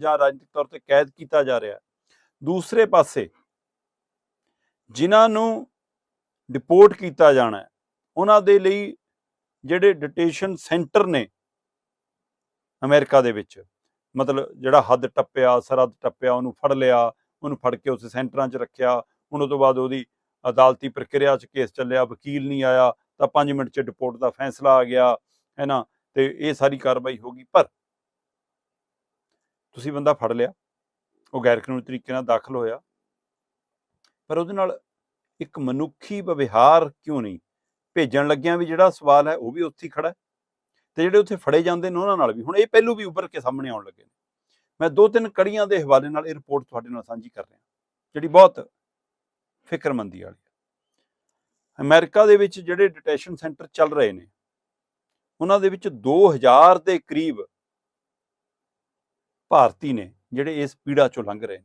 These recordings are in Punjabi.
ਜਾਂ ਰਾਜਨੀਤਿਕ ਤੌਰ ਤੇ ਕੈਦ ਕੀਤਾ ਜਾ ਰਿਹਾ ਦੂਸਰੇ ਪਾਸੇ ਜਿਨ੍ਹਾਂ ਨੂੰ ਡਿਪੋਰਟ ਕੀਤਾ ਜਾਣਾ ਉਹਨਾਂ ਦੇ ਲਈ ਜਿਹੜੇ ਡਿਟੇਸ਼ਨ ਸੈਂਟਰ ਨੇ ਅਮਰੀਕਾ ਦੇ ਵਿੱਚ, ਮਤਲਬ ਜਿਹੜਾ ਹੱਦ ਟੱਪਿਆ, ਸਰਹੱਦ ਟੱਪਿਆ, ਉਹਨੂੰ ਫੜ ਲਿਆ, ਉਹਨੂੰ ਫੜ ਕੇ ਉਸ ਸੈਂਟਰਾਂ 'ਚ ਰੱਖਿਆ, ਹੁਣ ਤੋਂ ਬਾਅਦ ਉਹਦੀ ਅਦਾਲਤੀ ਪ੍ਰਕਿਰਿਆ 'ਚ ਕੇਸ ਚੱਲਿਆ, ਵਕੀਲ ਨਹੀਂ ਆਇਆ, ਤਾਂ 5 ਮਿੰਟ 'ਚ ਡਿਪੋਰਟ ਦਾ ਫੈਸਲਾ ਆ ਗਿਆ, ਹੈ ਨਾ? ਤੇ ਇਹ ਸਾਰੀ ਕਾਰਵਾਈ ਹੋ ਗਈ, ਪਰ ਤੁਸੀਂ ਬੰਦਾ ਫੜ ਲਿਆ, ਉਹ ਗੈਰ ਕਾਨੂੰਨੀ ਤਰੀਕੇ ਨਾਲ ਦਾਖਲ ਹੋਇਆ। ਪਰ ਉਹਦੇ ਨਾਲ ਇੱਕ ਮਨੁੱਖੀ ਵਿਵਹਾਰ ਕਿਉਂ ਨਹੀਂ? ਭੇਜਣ ਲੱਗਿਆਂ ਵੀ ਜਿਹੜਾ ਸਵਾਲ ਹੈ, ਉਹ ਵੀ ਉੱਥੇ ਹੀ ਖੜਾ ਹੈ। ਤੇ ਜਿਹੜੇ ਉੱਥੇ ਫੜੇ ਜਾਂਦੇ ਨੇ, ਉਹਨਾਂ ਨਾਲ ਵੀ। ਹੁਣ ਇਹ ਪਹਿਲੂ ਵੀ ਉੱਭਰ ਕੇ ਸਾਹਮਣੇ ਆਉਣ ਲੱਗੇ ਨੇ। ਮੈਂ ਦੋ ਤਿੰਨ ਕੜੀਆਂ ਦੇ ਹਵਾਲੇ ਨਾਲ ਇਹ ਰਿਪੋਰਟ ਤੁਹਾਡੇ ਨਾਲ ਸਾਂਝੀ ਕਰ ਰਿਹਾ। ਜਿਹੜੀ ਬਹੁਤ ਫਿਕਰਮੰਦੀ ਵਾਲੀ ਹੈ। ਅਮਰੀਕਾ ਦੇ ਵਿੱਚ ਜਿਹੜੇ ਡਿਟੈਸ਼ਨ ਸੈਂਟਰ ਚੱਲ ਰਹੇ ਨੇ, ਉਹਨਾਂ ਦੇ ਵਿੱਚ 2000 ਦੇ ਕਰੀਬ ਭਾਰਤੀ ਨੇ, ਜਿਹੜੇ ਇਸ ਪੀੜਾ ਚੋਂ ਲੰਘ ਰਹੇ ਨੇ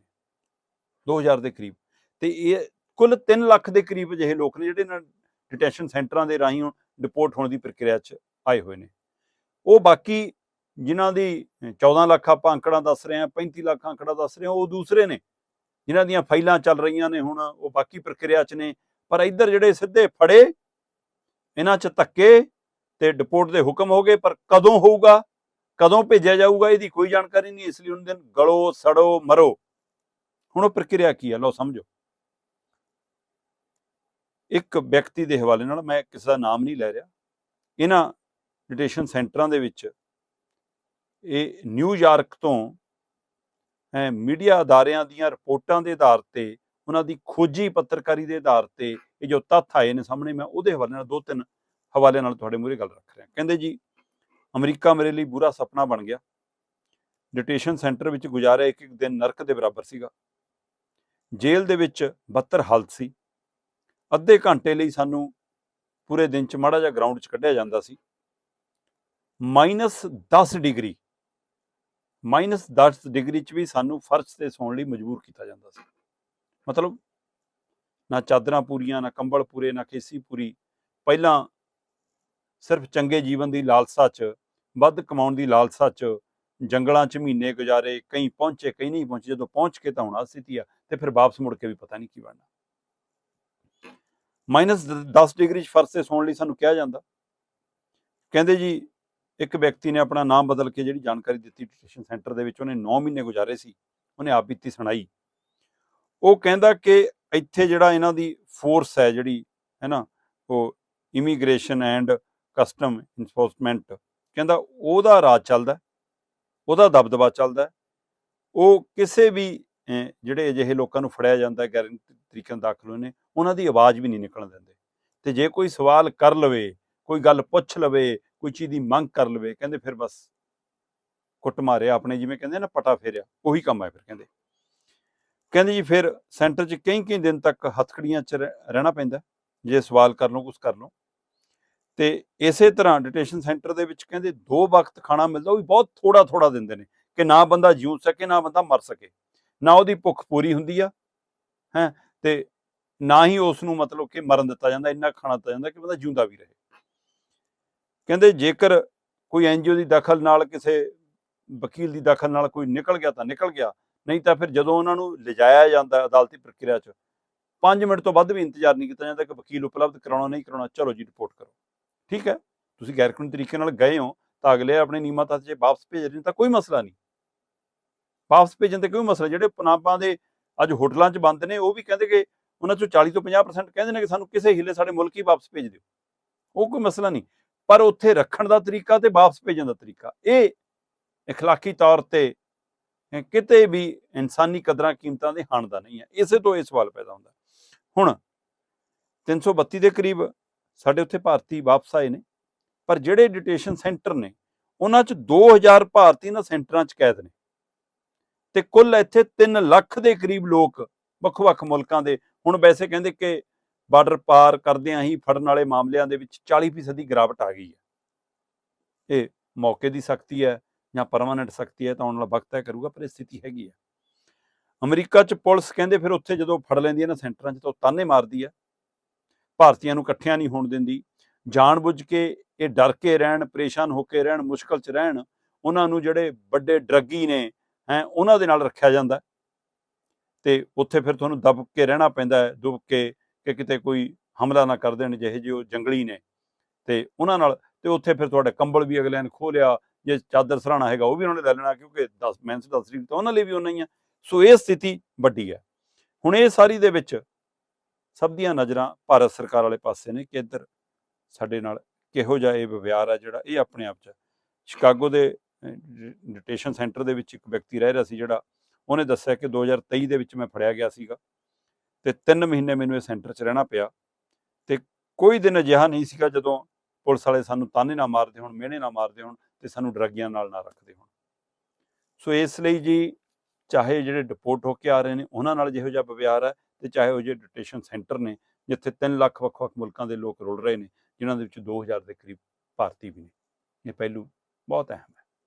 2000 ਦੇ ਕਰੀਬ। ਤੇ ਇਹ ਕੁੱਲ 3 ਲੱਖ ਦੇ ਕਰੀਬ ਅਜਿਹੇ ਲੋਕ ਨੇ ਜਿਹੜੇ ਇਹਨਾਂ ਡਿਟੈਂਸ਼ਨ ਸੈਂਟਰਾਂ ਦੇ ਰਾਹੀਂ ਡਿਪੋਰਟ ਹੋਣ ਦੀ ਪ੍ਰਕਿਰਿਆ 'ਚ ਆਏ ਹੋਏ ਨੇ। ਉਹ ਬਾਕੀ ਜਿਨ੍ਹਾਂ ਦੀ 14 ਲੱਖ ਆਪਾਂ ਅੰਕੜਾ ਦੱਸ ਰਹੇ ਹਾਂ 35 ਲੱਖ ਅੰਕੜਾ ਦੱਸ ਰਹੇ ਹਾਂ, ਉਹ ਦੂਸਰੇ ਨੇ। ਜਿਨ੍ਹਾਂ ਦੀਆਂ ਫਾਈਲਾਂ ਚੱਲ ਰਹੀਆਂ ਨੇ ਹੁਣ, ਉਹ ਬਾਕੀ ਪ੍ਰਕਿਰਿਆ 'ਚ ਨੇ। ਪਰ ਇੱਧਰ ਜਿਹੜੇ ਸਿੱਧੇ ਫੜੇ, ਇਹਨਾਂ 'ਚ ਧੱਕੇ ਤੇ ਡਿਪੋਰਟ ਦੇ ਹੁਕਮ ਹੋ ਗਏ, ਪਰ ਕਦੋਂ ਹੋਊਗਾ? ਕਦੋਂ ਭੇਜਿਆ ਜਾਊਗਾ ਇਹਦੀ ਕੋਈ ਜਾਣਕਾਰੀ ਨਹੀਂ, ਇਸ ਲਈ ਉਹਨਾਂ ਦਿਨ ਗਲੋ, ਸੜੋ, ਮਰੋ। ਹੁਣ ਉਹ ਪ੍ਰਕਿਰਿਆ ਕੀ ਹੈ ਲਓ ਸਮਝੋ। ਇੱਕ ਵਿਅਕਤੀ ਦੇ ਹਵਾਲੇ ਨਾਲ ਮੈਂ ਕਿਸੇ ਦਾ ਨਾਮ ਨਹੀਂ ਲੈ ਰਿਹਾ। ਇਹਨਾਂ ਡਿਟੇਸ਼ਨ ਸੈਂਟਰਾਂ ਦੇ ਵਿੱਚ ਇਹ ਨਿਊਯਾਰਕ ਤੋਂ ਮੀਡੀਆ ਅਦਾਰਿਆਂ ਦੀਆਂ ਰਿਪੋਰਟਾਂ ਦੇ ਆਧਾਰ ਤੇ, ਉਹਨਾਂ ਦੀ ਖੋਜੀ ਪੱਤਰਕਾਰੀ ਦੇ ਆਧਾਰ ਤੇ ਇਹ ਜੋ ਤੱਥ ਆਏ ਨੇ ਸਾਹਮਣੇ, ਮੈਂ ਉਹਦੇ ਹਵਾਲੇ ਨਾਲ ਦੋ ਤਿੰਨ ਹਵਾਲੇ ਨਾਲ ਤੁਹਾਡੇ ਮੂਹਰੇ ਗੱਲ ਰੱਖ ਰਿਹਾ। ਕਹਿੰਦੇ ਜੀ ਅਮਰੀਕਾ ਮੇਰੇ ਲਈ ਬੁਰਾ ਸੁਪਨਾ ਬਣ ਗਿਆ। ਡਿਟੇਸ਼ਨ ਸੈਂਟਰ ਵਿੱਚ ਗੁਜ਼ਾਰਿਆ ਇੱਕ ਇੱਕ ਦਿਨ ਨਰਕ ਦੇ ਬਰਾਬਰ ਸੀਗਾ। ਜੇਲ੍ਹ ਦੇ ਵਿੱਚ 72 ਹਾਲਤ ਸੀ। ਅੱਧੇ ਘੰਟੇ ਲਈ ਸਾਨੂੰ ਪੂਰੇ ਦਿਨ ਚ ਮਾੜਾ ਜਿਹਾ ਗਰਾਊਂਡ 'ਚ ਕੱਢਿਆ ਜਾਂਦਾ ਸੀ। ਮਾਈਨਸ 10 ਡਿਗਰੀ, ਮਾਈਨਸ 10 ਡਿਗਰੀ 'ਚ ਵੀ ਸਾਨੂੰ ਫਰਸ਼ ਤੇ ਸੌਣ ਲਈ ਮਜਬੂਰ ਕੀਤਾ ਜਾਂਦਾ ਸੀ। ਮਤਲਬ ਨਾ ਚਾਦਰਾਂ ਪੂਰੀਆਂ, ਨਾ ਕੰਬਲ ਪੂਰੇ, ਨਾ ਕੇਸੀ ਪੂਰੀ। ਪਹਿਲਾਂ ਸਿਰਫ ਚੰਗੇ ਜੀਵਨ ਦੀ ਲਾਲਸਾ 'ਚ ਵੱਧ ਕਮਾਉਣ ਦੀ ਲਾਲਸਾ 'ਚ ਜੰਗਲਾਂ 'ਚ ਮਹੀਨੇ ਗੁਜ਼ਾਰੇ, ਕਈ ਪਹੁੰਚੇ, ਕਈ ਨਹੀਂ ਪਹੁੰਚੇ, ਜਦੋਂ ਪਹੁੰਚ ਕੇ ਤਾਂ ਹੁਣ ਆਹ ਸਥਿਤੀ ਆ ਤੇ ਫਿਰ ਵਾਪਸ ਮੁੜ ਕੇ ਵੀ ਪਤਾ ਨਹੀਂ ਕੀ ਬਣਨਾ। ਮਾਈਨਸ 10 ਡਿਗਰੀ 'ਚ ਫਰਸ਼ ਤੇ ਸੌਣ ਲਈ ਸਾਨੂੰ ਕਿਹਾ ਜਾਂਦਾ। ਕਹਿੰਦੇ ਜੀ, ਇੱਕ ਵਿਅਕਤੀ ਨੇ ਆਪਣਾ ਨਾਮ ਬਦਲ ਕੇ ਜਿਹੜੀ ਜਾਣਕਾਰੀ ਦਿੱਤੀ ਡਿਟੇਸ਼ਨ ਸੈਂਟਰ ਦੇ ਵਿੱਚ, ਉਹਨੇ 9 ਮਹੀਨੇ ਗੁਜ਼ਾਰੇ ਸੀ, ਉਹਨੇ ਆਪ ਬੀਤੀ ਸੁਣਾਈ। ਉਹ ਕਹਿੰਦਾ ਕਿ ਇੱਥੇ ਜਿਹੜਾ ਇਹਨਾਂ ਦੀ ਫੋਰਸ ਹੈ ਜਿਹੜੀ ਹੈ ਨਾ ਉਹ ਇਮੀਗ੍ਰੇਸ਼ਨ ਐਂਡ ਕਸਟਮ ਇਨਫੋਰਸਮੈਂਟ ਕਹਿੰਦਾ ਉਹਦਾ ਰਾਜ ਚੱਲਦਾ ਉਹਦਾ ਦਬਦਬਾ ਚੱਲਦਾ ਉਹ ਕਿਸੇ ਵੀ ਜਿਹੜੇ ਅਜਿਹੇ ਲੋਕਾਂ ਨੂੰ ਫੜਿਆ ਜਾਂਦਾ ਗੈਰ ਤਰੀਕੇ ਨਾਲ ਦਾਖਲ ਹੋਏ ਨੇ, ਉਹਨਾਂ ਦੀ ਆਵਾਜ਼ ਵੀ ਨਹੀਂ ਨਿਕਲਣ ਦਿੰਦੇ। ਤੇ ਜੇ ਕੋਈ ਸਵਾਲ ਕਰ ਲਵੇ, ਕੋਈ ਗੱਲ ਪੁੱਛ ਲਵੇ, ਕੋਈ ਚੀਜ਼ ਦੀ ਮੰਗ ਕਰ ਲਵੇ, ਕਹਿੰਦੇ ਫਿਰ ਬਸ ਕੁੱਟ ਮਾਰਿਆ ਆਪਣੇ, ਜਿਵੇਂ ਕਹਿੰਦੇ ਨਾ ਪਟਾ ਫੇਰਿਆ, ਉਹੀ ਕੰਮ ਹੈ ਫਿਰ ਕਹਿੰਦੇ। ਕਹਿੰਦੇ ਜੀ ਫਿਰ ਸੈਂਟਰ 'ਚ ਕਈ ਕਈ ਦਿਨ ਤੱਕ ਹੱਥਕੜੀਆਂ 'ਚ ਰਹਿ- ਰਹਿਣਾ ਪੈਂਦਾ ਜੇ ਸਵਾਲ ਕਰ ਲਓ ਕੁਝ ਕਰ ਲਓ। ਤੇ ਇਸੇ ਤਰ੍ਹਾਂ ਡਿਟੇਸ਼ਨ ਸੈਂਟਰ ਦੇ ਵਿੱਚ ਕਹਿੰਦੇ ਦੋ ਵਕਤ ਖਾਣਾ ਮਿਲਦਾ, ਉਹ ਵੀ ਬਹੁਤ ਥੋੜਾ ਥੋੜਾ ਦਿੰਦੇ ਨੇ ਕਿ ਨਾ ਬੰਦਾ ਜਿਉ ਸਕੇ, ਨਾ ਬੰਦਾ ਮਰ ਸਕੇ। ਨਾ ਉਹਦੀ ਭੁੱਖ ਪੂਰੀ ਹੁੰਦੀ ਆ, ਹੈ, ਤੇ ਨਾ ਹੀ ਉਸ ਨੂੰ ਮਤਲਬ ਕਿ ਮਰਨ ਦਿੱਤਾ ਜਾਂਦਾ, ਇੰਨਾ ਖਾਣਾ ਦਿੱਤਾ ਜਾਂਦਾ ਕਿ ਬੰਦਾ ਜਿਉਂਦਾ ਵੀ ਰਹੇ। ਕਹਿੰਦੇ ਜੇਕਰ ਕੋਈ ਐਨਜੀਓ ਦੀ ਦਖਲ ਨਾਲ ਕਿਸੇ ਵਕੀਲ ਦੀ ਦਖਲ ਨਾਲ ਕੋਈ ਨਿਕਲ ਗਿਆ ਤਾਂ ਨਿਕਲ ਗਿਆ, ਨਹੀਂ ਤਾਂ ਫਿਰ ਜਦੋਂ ਉਹਨਾਂ ਨੂੰ ਲਿਜਾਇਆ ਜਾਂਦਾ ਅਦਾਲਤੀ ਪ੍ਰਕਿਰਿਆ 'ਚ 5 ਮਿੰਟ ਤੋਂ ਵੱਧ ਵੀ ਇੰਤਜ਼ਾਰ ਨਹੀਂ ਕੀਤਾ ਜਾਂਦਾ ਕਿ ਵਕੀਲ ਉਪਲਬਧ ਕਰਾਉਣਾ, ਨਹੀਂ ਕਰਾਉਣਾ, ਚਲੋ ਜੀ ਰਿਪੋਰਟ ਕਰੋ। ਠੀਕ ਹੈ ਤੁਸੀਂ ਗੈਰ ਕਾਨੂੰਨੀ ਤਰੀਕੇ ਨਾਲ ਗਏ ਹੋ ਤਾਂ ਅਗਲੇ ਆਪਣੇ ਨਿਯਮਾਂ ਤਹਿਤ ਜੇ ਵਾਪਸ ਭੇਜ ਰਹੇ ਨੇ ਤਾਂ ਕੋਈ ਮਸਲਾ ਨਹੀਂ ਵਾਪਸ ਭੇਜਣ ਤੇ ਕੋਈ ਮਸਲਾ ਜਿਹੜੇ ਪਨਾਬਾਂ ਦੇ ਅੱਜ ਹੋਟਲਾਂ 'ਚ ਬੰਦ ਨੇ ਉਹ ਵੀ ਕਹਿੰਦੇ ਕਿ ਉਹਨਾਂ 'ਚੋਂ 40 ਤੋਂ 50% ਕਹਿੰਦੇ ਨੇ ਕਿ ਸਾਨੂੰ ਕਿਸੇ ਹਿੱਲੇ ਸਾਡੇ ਮੁਲਕ ਹੀ ਵਾਪਸ ਭੇਜ ਦਿਓ ਉਹ ਕੋਈ ਮਸਲਾ ਨਹੀਂ ਪਰ ਉੱਥੇ ਰੱਖਣ ਦਾ ਤਰੀਕਾ ਤੇ ਵਾਪਸ ਭੇਜਣ ਦਾ ਤਰੀਕਾ ਇਹ اخلاقی ਤੌਰ ਤੇ ਅਹ ਕਿਤੇ ਵੀ ਇਨਸਾਨੀ ਕਦਰਾਂ ਕੀਮਤਾਂ ਦੇ ਹਾਣ ਦਾ ਨਹੀਂ ਹੈ ਇਸੇ ਤੋਂ ਇਹ ਸਵਾਲ ਪੈਦਾ ਹੁੰਦਾ ਹੁਣ 332 ਦੇ ਕਰੀਬ ਸਾਡੇ ਉੱਥੇ ਭਾਰਤੀ ਵਾਪਸ ਆਏ ਨੇ, ਪਰ ਜਿਹੜੇ ਡਿਟੇਸ਼ਨ ਸੈਂਟਰ ਨੇ, ਉਹਨਾਂ 'ਚ 2000 ਭਾਰਤੀ ਨਾ ਸੈਂਟਰਾਂ 'ਚ ਕੈਦ ਨੇ। ਤੇ ਕੁੱਲ ਇੱਥੇ 3 ਲੱਖ ਦੇ ਕਰੀਬ ਲੋਕ ਵੱਖ-ਵੱਖ ਮੁਲਕਾਂ ਦੇ, ਹੁਣ ਵੈਸੇ ਕਹਿੰਦੇ ਕਿ ਬਾਰਡਰ ਪਾਰ ਕਰਦਿਆਂ ਹੀ, ਫੜਨ ਵਾਲੇ ਮਾਮਲਿਆਂ ਦੇ ਵਿੱਚ 40% ਦੀ ਗਿਰਾਵਟ ਆ ਗਈ ਹੈ। ਇਹ ਮੌਕੇ ਦੀ ਸਖਤੀ ਹੈ ਜਾਂ ਪਰਮਾਨੈਂਟ ਸਖਤੀ ਹੈ ਤਾਂ ਆਉਣ ਵਾਲਾ ਵਕਤ ਤੈਅ ਕਰੂਗਾ, ਪਰ ਇਹ ਸਥਿਤੀ ਹੈਗੀ ਹੈ। ਅਮਰੀਕਾ 'ਚ ਪੁਲਿਸ ਕਹਿੰਦੇ ਫਿਰ ਉੱਥੇ ਜਦੋਂ ਫੜ ਲੈਂਦੀ ਹੈ ਨਾ ਸੈਂਟਰਾਂ 'ਚ ਤਾਂ ਉਹ ਤਾਨੇ ਮਾਰਦੀ ਹੈ। ਭਾਰਤੀਆਂ ਨੂੰ ਇਕੱਠਿਆਂ ਨਹੀਂ ਹੋਣ ਦਿੰਦੀ। ਜਾਣਬੁੱਝ ਕੇ ਇਹ ਡਰ ਕੇ ਰਹਿਣ, ਪਰੇਸ਼ਾਨ ਹੋ ਕੇ ਰਹਿਣ, ਮੁਸ਼ਕਲ 'ਚ ਰਹਿਣ, ਉਹਨਾਂ ਨੂੰ ਜਿਹੜੇ ਵੱਡੇ ਡਰੱਗੀ ਨੇ, ਹੈ, ਉਹਨਾਂ ਦੇ ਨਾਲ ਰੱਖਿਆ ਜਾਂਦਾ। ਹੈ। ਤੇ ਉੱਥੇ ਫਿਰ ਤੁਹਾਨੂੰ ਦਬ ਕੇ ਰਹਿਣਾ ਪੈਂਦਾ ਹੈ, ਦੁਬ ਕੇ ਕਿ ਕਿਤੇ ਕੋਈ ਹਮਲਾ ਨਾ ਕਰ ਦੇਣ ਜਿਹੇ ਜਿਹੇ ਉਹ ਜੰਗਲੀ ਨੇ। ਤੇ ਉਹਨਾਂ ਨਾਲ, ਤੇ ਉੱਥੇ ਫਿਰ ਤੁਹਾਡਾ ਕੰਬਲ ਵੀ ਅਗਲਿਆਂ ਨੇ ਖੋਹ ਲਿਆ ਜੇ ਚਾਦਰ ਸਰਾਣਾ ਹੈਗਾ ਉਹ ਵੀ ਉਹਨਾਂ ਨੇ ਲੈ ਲੈਣਾ, ਕਿਉਂਕਿ 10 ਮੈਂਸ 10 ਤਰੀਕ ਤਾਂ, ਉਹਨਾਂ ਲਈ ਵੀ ਉਹਨਾਂ ਹੀ ਆ। ਸੋ ਇਹ ਸਥਿਤੀ ਵੱਡੀ ਹੈ। ਹੁਣ ਇਹ ਸਾਰੀ ਦੇ ਵਿੱਚ ਸਭ ਦੀਆਂ ਨਜ਼ਰਾਂ ਭਾਰਤ ਸਰਕਾਰ ਵਾਲੇ ਪਾਸੇ ਨੇ ਕਿ ਇੱਧਰ ਸਾਡੇ ਨਾਲ ਕਿਹੋ ਜਿਹਾ ਇਹ ਵਿਵਹਾਰ ਹੈ ਜਿਹੜਾ ਇਹ ਆਪਣੇ ਆਪ ਚ ਸ਼ਿਕਾਗੋ ਦੇ ਡਿਟੇਸ਼ਨ ਸੈਂਟਰ ਦੇ ਵਿੱਚ ਇੱਕ ਵਿਅਕਤੀ ਰਹਿ ਰਿਹਾ ਸੀ ਜਿਹੜਾ ਉਹਨੇ ਦੱਸਿਆ ਕਿ 2023 ਦੇ ਵਿੱਚ ਮੈਂ ਫੜਿਆ ਗਿਆ ਸੀਗਾ ਤੇ 3 ਮਹੀਨੇ ਮੈਨੂੰ ਇਹ ਸੈਂਟਰ 'ਚ ਰਹਿਣਾ ਪਿਆ ਤੇ ਕੋਈ ਦਿਨ ਅਜਿਹਾ ਨਹੀਂ ਸੀਗਾ ਜਦੋਂ ਪੁਲਿਸ ਵਾਲੇ ਸਾਨੂੰ ਤਾਨੇ ਨਾ ਮਾਰਦੇ ਹੋਣ, ਮਿਹਣੇ ਨਾ ਮਾਰਦੇ ਹੋਣ ਤੇ ਸਾਨੂੰ ਡਰੱਗੀਆਂ ਨਾਲ ਨਾ ਰੱਖਦੇ ਹੋਣ। ਸੋ ਇਸ ਲਈ ਜੀ ਚਾਹੇ ਜਿਹੜੇ ਡਿਪੋਰਟ ਹੋ ਕੇ ਆ ਰਹੇ ਨੇ, ਉਹਨਾਂ ਨਾਲ ਜਿਹੋ ਜਿਹਾ ਵਿਵਹਾਰ ਹੈ ਤੇ ਚਾਹੇ ਉਹ ਜਿਹੇ ਡਿਟੇਸ਼ਨ ਸੈਂਟਰ ਨੇ, ਜਿੱਥੇ 3 ਲੱਖ ਵੱਖ-ਵੱਖ ਮੁਲਕਾਂ ਦੇ ਲੋਕ ਰੁਲ ਰਹੇ ਨੇ, ਜਿਨ੍ਹਾਂ ਦੇ ਵਿੱਚ 2000 ਦੇ ਕਰੀਬ ਭਾਰਤੀ ਵੀ ਨੇ। ਇਹ ਪਹਿਲੂ ਬਹੁਤ ਅਹਿਮ